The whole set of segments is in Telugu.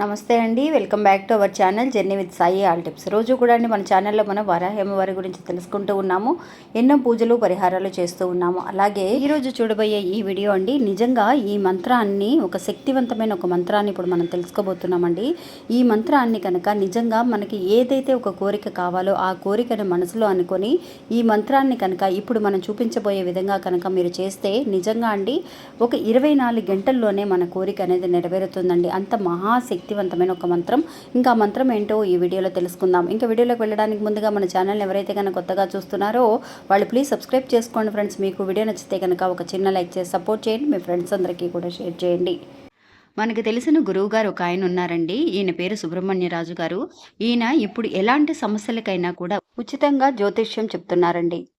నమస్తే అండి welcome back to our channel journey with Sai all tips. రోజు కూడా అండి మన ఛానల్లో మనం వరాహేమవారి గురించి తెలుసుకుంటూ ఉన్నాము ఎన్నో పూజలు పరిహారాలు చేస్తూ ఉన్నాము. అలాగే ఈరోజు చూడబోయే ఈ వీడియో అండి నిజంగా ఈ మంత్రాన్ని ఒక శక్తివంతమైన ఒక మంత్రాన్ని ఇప్పుడు మనం తెలుసుకోబోతున్నామండి. ఈ మంత్రాన్ని కనుక నిజంగా మనకి ఏదైతే ఒక కోరిక కావాలో ఆ కోరికను మనసులో అనుకొని ఈ మంత్రాన్ని కనుక ఇప్పుడు మనం చూపించబోయే విధంగా కనుక మీరు చేస్తే నిజంగా అండి ఒక ఇరవై నాలుగు గంటల్లోనే మన కోరిక అనేది నెరవేరుతుందండి. అంత మహాశక్తి శక్తివంతమైన ఒక మంత్రం. ఇంకా ఆ మంత్రం ఏంటో ఈ వీడియోలో తెలుసుకుందాం. ఇంకా వీడియోలోకి వెళ్ళడానికి ముందుగా మన ఛానల్ ఎవరైతే కనుక కొత్తగా చూస్తున్నారో వాళ్ళు ప్లీజ్ సబ్స్క్రైబ్ చేసుకోండి ఫ్రెండ్స్. మీకు వీడియో నచ్చితే కనుక ఒక చిన్న లైక్ చేసి సపోర్ట్ చేయండి. మీ ఫ్రెండ్స్ అందరికీ కూడా షేర్ చేయండి. మనకు తెలిసిన గురువు గారు ఒక ఆయన ఉన్నారండి. ఈయన పేరు సుబ్రహ్మణ్యరాజు గారు. ఈయన ఇప్పుడు ఎలాంటి సమస్యలకైనా కూడా ఉచితంగా జ్యోతిష్యం చెప్తున్నారండి.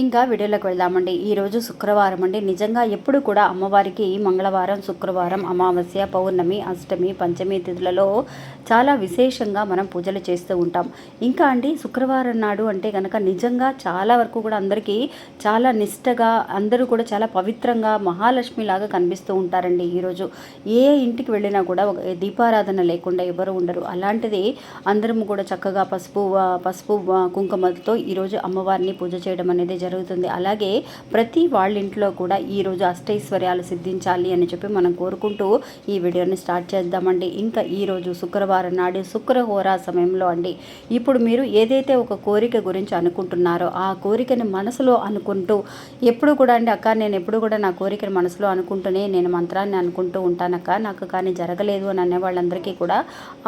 ఇంకా వీడియోలోకి వెళ్దామండి. ఈరోజు శుక్రవారం అండి. నిజంగా ఎప్పుడు కూడా అమ్మవారికి మంగళవారం శుక్రవారం అమావాస్య పౌర్ణమి అష్టమి పంచమి తిథులలో చాలా విశేషంగా మనం పూజలు చేస్తూ ఉంటాం. ఇంకా అండి శుక్రవారం నాడు అంటే కనుక నిజంగా చాలా వరకు కూడా అందరికీ చాలా నిష్టగా అందరూ కూడా చాలా పవిత్రంగా మహాలక్ష్మిలాగా కనిపిస్తూ ఉంటారండి ఈరోజు ఏ ఇంటికి వెళ్ళినా కూడా ఒక దీపారాధన లేకుండా ఎవరు ఉండరు. అలాంటిది అందరం కూడా చక్కగా పసుపు పసుపు కుంకుమతో కుంకుమలతో ఈరోజు అమ్మవారిని పూజ చేయడం అనేది జరుగుతుంది. అలాగే ప్రతి వాళ్ళ ఇంట్లో కూడా ఈరోజు అష్టైశ్వర్యాలు సిద్ధించాలి అని చెప్పి మనం కోరుకుంటూ ఈ వీడియోని స్టార్ట్ చేద్దామండి. ఇంకా ఈరోజు శుక్రవారం నాడు శుక్రహోర సమయంలో అండి. ఇప్పుడు మీరు ఏదైతే ఒక కోరిక గురించి అనుకుంటున్నారో ఆ కోరికని మనసులో అనుకుంటూ ఎప్పుడు కూడా అండి అక్క నేను ఎప్పుడు కూడా నా కోరికను మనసులో అనుకుంటూనే నేను మంత్రాన్ని అనుకుంటూ ఉంటానక్క నాకు కానీ జరగలేదు అని అనే వాళ్ళందరికీ కూడా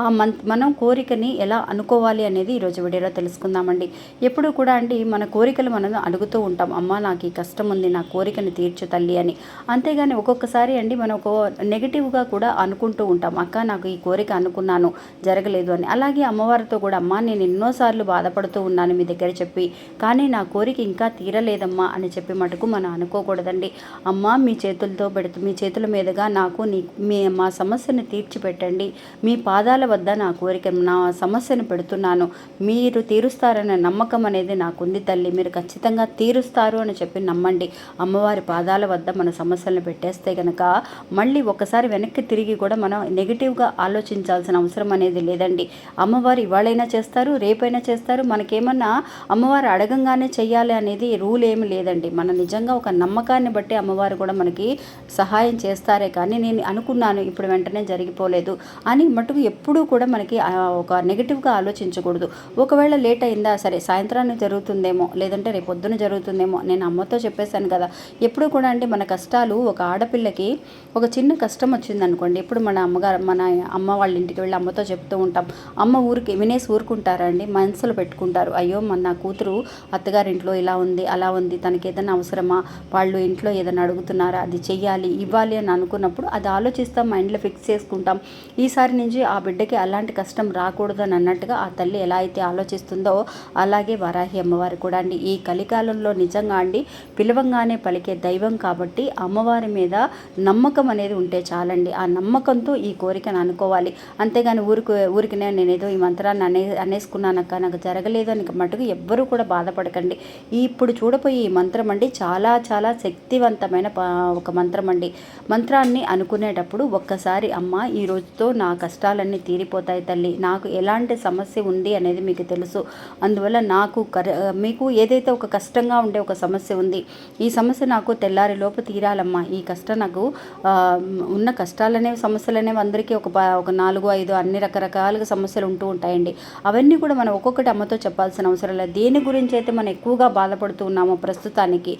ఆ మంత్ మనం కోరికని ఎలా అనుకోవాలి అనేది ఈరోజు వీడియోలో తెలుసుకుందామండి. ఎప్పుడు కూడా అండి మన కోరికలు మనం అడుగుతూ ఉంటాం. అమ్మ నాకు ఈ కష్టం ఉంది నా కోరికను తీర్చు తల్లి అని. అంతేగాని ఒక్కొక్కసారి అండి మనం ఒక నెగిటివ్గా కూడా అనుకుంటూ ఉంటాం. అక్క నాకు ఈ కోరిక అనుకున్నాను జరగలేదు అని. అలాగే అమ్మవారితో కూడా అమ్మ నేను ఎన్నోసార్లు బాధపడుతూ ఉన్నాను మీ దగ్గర చెప్పి కానీ నా కోరిక ఇంకా తీరలేదమ్మా అని చెప్పి మటుకు మనం అనుకోకూడదండి. అమ్మ మీ చేతులతో పెడుతూ మీ చేతుల మీదుగా నాకు నీ మీ మా సమస్యను తీర్చిపెట్టండి మీ పాదాల వద్ద నా కోరిక నా సమస్యను పెడుతున్నాను. మీరు తీరుస్తారనే నమ్మకం అనేది నాకుంది తల్లి. మీరు ఖచ్చితంగా తీరుస్తారు అని చెప్పి నమ్మండి. అమ్మవారి పాదాల వద్ద మన సమస్యలను పెట్టేస్తే కనుక మళ్ళీ ఒకసారి వెనక్కి తిరిగి కూడా మనం నెగిటివ్గా ఆలోచించాల్సిన అవసరం అనేది లేదండి. అమ్మవారు ఇవాళైనా చేస్తారు రేపైనా చేస్తారు. మనకేమన్నా అమ్మవారు అడగంగానే చేయాలి అనేది రూల్ ఏమి లేదండి. మన నిజంగా ఒక నమ్మకాన్ని బట్టి అమ్మవారు కూడా మనకి సహాయం చేస్తారే కానీ నేను అనుకున్నాను ఇప్పుడు వెంటనే జరిగిపోలేదు అని మటుకు ఎప్పుడూ కూడా మనకి ఒక నెగిటివ్గా ఆలోచించకూడదు. ఒకవేళ లేట్ అయిందా సరే సాయంత్రాన్ని జరుగుతుందేమో లేదంటే రేపు పొద్దున జరుగుతుందేమో నేను అమ్మతో చెప్పేశాను కదా. ఎప్పుడు కూడా అంటే మన కష్టాలు ఒక ఆడపిల్లకి ఒక చిన్న కష్టం వచ్చింది అనుకోండి ఇప్పుడు మన అమ్మగారు మన అమ్మ వాళ్ళ ఇంటికి వెళ్ళి అమ్మతో చెప్తూ ఉంటాం. అమ్మ ఊరికి వినేసి ఊరుకుంటారా అండి? మనసులో పెట్టుకుంటారు. అయ్యో మన నా కూతురు అత్తగారింట్లో ఇలా ఉంది అలా ఉంది తనకి ఏదైనా అవసరమా? వాళ్ళు ఇంట్లో ఏదైనా అడుగుతున్నారా? అది చెయ్యాలి ఇవ్వాలి అని అనుకున్నప్పుడు అది ఆలోచిస్తాం మైండ్లో ఫిక్స్ చేసుకుంటాం. ఈసారి నుంచి ఆ బిడ్డకి అలాంటి కష్టం రాకూడదు అని అన్నట్టుగా ఆ తల్లి ఎలా అయితే ఆలోచిస్తుందో అలాగే వరాహి అమ్మవారు కూడా అండి. ఈ కలికాలంలో నిజంగా అండి పిలవంగానే పలికే దైవం కాబట్టి అమ్మవారి మీద నమ్మకం అనేది ఉంటే చాలండి. ఆ నమ్మకంతో ఈ కోరికను అనుకోవాలి. అంతేగాని ఊరికి ఊరికినే నేను ఏదో ఈ మంత్రాన్ని అనే అనేసుకున్నానక్క నాకు జరగలేదు అని మటుకు ఎవ్వరూ కూడా బాధపడకండి. ఇప్పుడు చూడపోయి ఈ మంత్రం అండి చాలా చాలా శక్తివంతమైన ఒక మంత్రం అండి. మంత్రాన్ని అనుకునేటప్పుడు ఒక్కసారి అమ్మ ఈ రోజుతో నా కష్టాలన్నీ తీరిపోతాయి తల్లి. నాకు ఎలాంటి సమస్య ఉంది అనేది మీకు తెలుసు. అందువల్ల నాకు కర మీకు ఏదైతే ఒక కష్టంగా ఉండే ఒక సమస్య ఉంది. ఈ సమస్య నాకు తెల్లారి లోపు తీరాలమ్మా. ఈ కష్టం నాకు ఉన్న కష్టాలనేవి సమస్యలనేవి అందరికీ ఒక ఒక నాలుగు ఐదు అన్ని రకరకాలుగా సమస్యలు ఉంటూ ఉంటాయండి. అవన్నీ కూడా మనం ఒక్కొక్కటి అమ్మతో చెప్పాల్సిన అవసరం లేదు. దేని గురించి అయితే మనం ఎక్కువగా బాధపడుతూ ఉన్నామో ప్రస్తుతానికి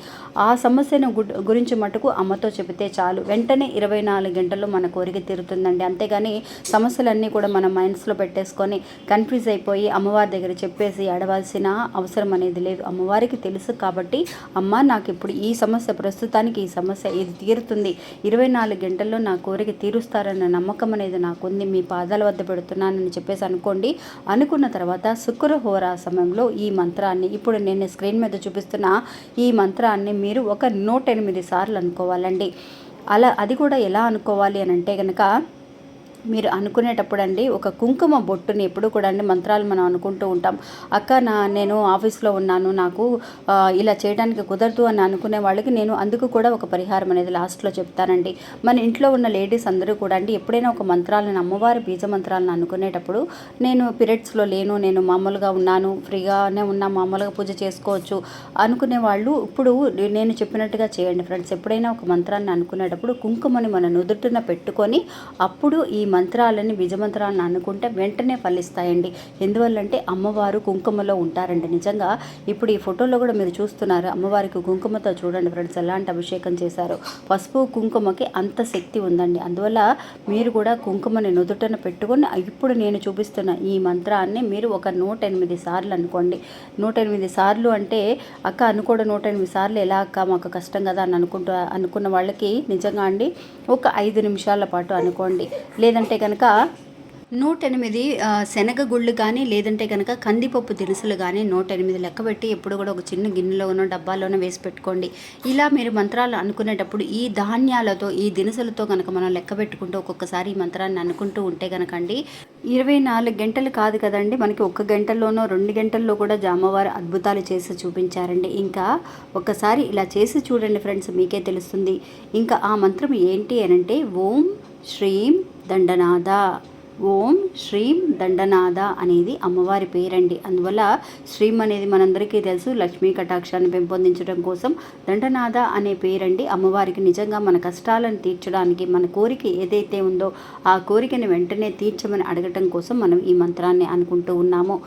ఆ సమస్యను గురించి మటుకు అమ్మతో చెబితే చాలు. వెంటనే ఇరవై నాలుగు గంటల్లో మన కోరిక తీరుతుందండి. అంతేగాని సమస్యలన్నీ కూడా మన మైండ్స్లో పెట్టేసుకొని కన్ఫ్యూజ్ అయిపోయి అమ్మవారి దగ్గర చెప్పేసి అడవాల్సిన అవసరం అనేది లేదు. అమ్మవారికి తెలుసు తెలుసు కాబట్టి అమ్మ నాకు ఇప్పుడు ఈ సమస్య ప్రస్తుతానికి ఈ సమస్య ఇది తీరుతుంది? ఇరవై నాలుగు గంటల్లో నా కోరిక తీరుస్తారన్న నమ్మకం అనేది నాకుంది. మీ పాదాల వద్ద పెడుతున్నానని చెప్పేసి అనుకోండి. అనుకున్న తర్వాత శుక్రహోరా సమయంలో ఈ మంత్రాన్ని ఇప్పుడు నేను స్క్రీన్ మీద చూపిస్తున్న ఈ మంత్రాన్ని మీరు ఒక నూట ఎనిమిది సార్లు అనుకోవాలండి. అలా అది కూడా ఎలా అనుకోవాలి అని అంటే కనుక మీరు అనుకునేటప్పుడు అండి ఒక కుంకుమ బొట్టుని ఎప్పుడు కూడా అండి మంత్రాలు మనం అనుకుంటూ ఉంటాం. అక్క నా నేను ఆఫీస్లో ఉన్నాను నాకు ఇలా చేయడానికి కుదరదు అని అనుకునే వాళ్ళకి నేను అందుకు కూడా ఒక పరిహారం అనేది లాస్ట్లో చెప్తానండి. మన ఇంట్లో ఉన్న లేడీస్ అందరూ కూడా అండి ఎప్పుడైనా ఒక మంత్రాలను అమ్మవారి బీజ మంత్రాలను అనుకునేటప్పుడు నేను పీరియడ్స్లో లేను నేను మామూలుగా ఉన్నాను ఫ్రీగానే ఉన్నా మామూలుగా పూజ చేసుకోవచ్చు అనుకునే వాళ్ళు ఇప్పుడు నేను చెప్పినట్టుగా చేయండి ఫ్రెండ్స్. ఎప్పుడైనా ఒక మంత్రాన్ని అనుకునేటప్పుడు కుంకుమని మన నుదుటిన పెట్టుకొని అప్పుడు ఈ మంత్రాలని బీజమంత్రాలను అనుకుంటే వెంటనే ఫలిస్తాయండి. ఎందువల్లంటే అమ్మవారు కుంకుమలో ఉంటారండి. నిజంగా ఇప్పుడు ఈ ఫోటోలో కూడా మీరు చూస్తున్నారు అమ్మవారికి కుంకుమతో చూడండి ఫ్రెండ్స్ ఎలాంటి అభిషేకం చేశారు. పసుపు కుంకుమకి అంత శక్తి ఉందండి. అందువల్ల మీరు కూడా కుంకుమని నుదుటన పెట్టుకొని ఇప్పుడు నేను చూపిస్తున్న ఈ మంత్రాన్ని మీరు ఒక నూట ఎనిమిది సార్లు అనుకోండి. నూట ఎనిమిది సార్లు అంటే అక్క అనుకోవడం నూట ఎనిమిది సార్లు ఎలా అక్క మాకు కష్టం కదా అని అనుకుంటు అనుకున్న వాళ్ళకి నిజంగా అండి ఒక ఐదు నిమిషాల పాటు అనుకోండి. లేదంటే అంటే కనుక నూట ఎనిమిది శనగ గుళ్ళు కానీ లేదంటే కనుక కందిపప్పు దినుసులు కానీ నూట ఎనిమిది లెక్క పెట్టి ఎప్పుడు కూడా ఒక చిన్న గిన్నెలోనో డబ్బాలోనో వేసి పెట్టుకోండి. ఇలా మీరు మంత్రాలు అనుకునేటప్పుడు ఈ ధాన్యాలతో ఈ దినుసులతో కనుక మనం లెక్క పెట్టుకుంటూ ఒక్కొక్కసారి ఈ మంత్రాన్ని అనుకుంటూ ఉంటే కనుకండి ఇరవై నాలుగు గంటలు కాదు కదండి మనకి ఒక్క గంటల్లోనో రెండు గంటల్లో కూడా జామవారు అద్భుతాలు చేసి చూపించారండి. ఇంకా ఒక్కసారి ఇలా చేసి చూడండి ఫ్రెండ్స్ మీకే తెలుస్తుంది. ఇంకా ఆ మంత్రం ఏంటి అనంటే ఓం శ్రీం దండనాథ. ఓం శ్రీం దండనాథ అనేది అమ్మవారి పేరండి. అందువల్ల శ్రీం అనేది మనందరికీ తెలుసు. లక్ష్మీ కటాక్షాన్ని పెంపొందించడం కోసం దండనాథ అనే పేరండి అమ్మవారికి నిజంగా మన కష్టాలను తీర్చడానికి మన కోరిక ఏదైతే ఉందో ఆ కోరికని వెంటనే తీర్చమని అడగటం కోసం మనం ఈ మంత్రాన్ని అనుకుంటూ ఉన్నాము.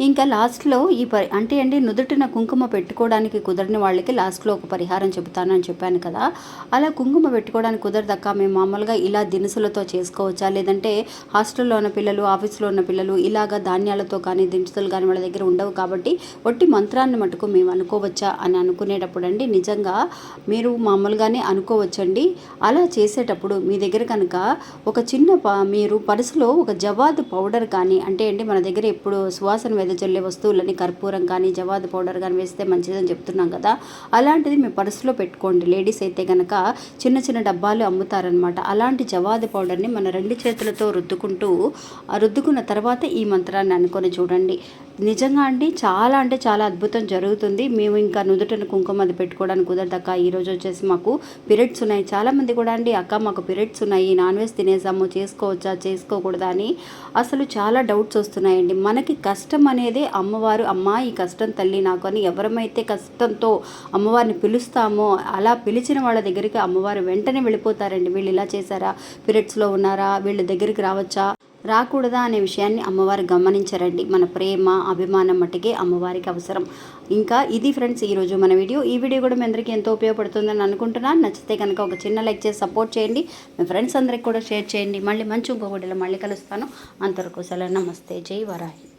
ఇంకా లాస్ట్లో ఈ పరి అంటే అండి నుదుటిన కుంకుమ పెట్టుకోవడానికి కుదరని వాళ్ళకి లాస్ట్లో ఒక పరిహారం చెబుతానని చెప్పాను కదా. అలా కుంకుమ పెట్టుకోవడానికి కుదరదక్క మేము మామూలుగా ఇలా దినుసులతో చేసుకోవచ్చా? లేదంటే హాస్టల్లో ఉన్న పిల్లలు ఆఫీస్లో ఉన్న పిల్లలు ఇలాగా ధాన్యాలతో కానీ దినుసులు కానీ వాళ్ళ దగ్గర ఉండవు కాబట్టి ఒట్టి మంత్రాన్ని మటుకు మేము అనుకోవచ్చా అని అనుకునేటప్పుడు అండి నిజంగా మీరు మామూలుగానే అనుకోవచ్చండి. అలా చేసేటప్పుడు మీ దగ్గర కనుక ఒక చిన్న మీరు పర్సులో ఒక జవాదు పౌడర్ కానీ అంటే అండి మన దగ్గర ఎప్పుడు సువాసన వెదజల్లే వస్తువులని కర్పూరం కానీ జవాదు పౌడర్ కానీ వేస్తే మంచిదని చెప్తున్నాం కదా. అలాంటిది మీ పర్సులో పెట్టుకోండి. లేడీస్ అయితే కనుక చిన్న చిన్న డబ్బాలు అమ్ముతారనమాట అలాంటి జవాదు పౌడర్ని మన రెండు చేతులతో రుద్దుకుంటూ రుద్దుకున్న తర్వాత ఈ మంత్రాన్ని అనుకొని చూడండి. నిజంగా అండి చాలా అంటే చాలా అద్భుతం జరుగుతుంది. మేము ఇంకా నుదుటన కుంకుమ అది పెట్టుకోవడానికి కుదరదక్క. ఈరోజు వచ్చేసి మాకు పీరియడ్స్ ఉన్నాయి. చాలామంది కూడా అండి అక్క మాకు పీరియడ్స్ ఉన్నాయి. నాన్ వెజ్ తినేసాము. చేసుకోవచ్చా? చేసుకోకూడదా? అని అసలు చాలా డౌట్స్ వస్తున్నాయండి. మనకి కష్టం అనేది అమ్మవారు అమ్మ ఈ కష్టం తల్లి నాకు అని ఎవరమైతే కష్టంతో అమ్మవారిని పిలుస్తామో అలా పిలిచిన వాళ్ళ దగ్గరికి అమ్మవారు వెంటనే వెళ్ళిపోతారండి. వీళ్ళు ఇలా చేశారా? పీరియడ్స్లో ఉన్నారా? వీళ్ళ దగ్గరికి రావచ్చా? రాకూడదా అనే విషయాన్ని అమ్మవారు గమనించరండి. మన ప్రేమ అభిమానం మట్టుకే అమ్మవారికి అవసరం. ఇంకా ఇది ఫ్రెండ్స్ ఈరోజు మన వీడియో. ఈ వీడియో కూడా మీ అందరికీ ఎంతో ఉపయోగపడుతుందని అనుకుంటున్నాను. నచ్చితే కనుక ఒక చిన్న లైక్ చేసి సపోర్ట్ చేయండి. మీ ఫ్రెండ్స్ అందరికి కూడా షేర్ చేయండి. మళ్ళీ మంచి ఇంకొకటిలో మళ్ళీ కలుస్తాను. అంతవరకు సెలవు. నమస్తే. జై వరాహి.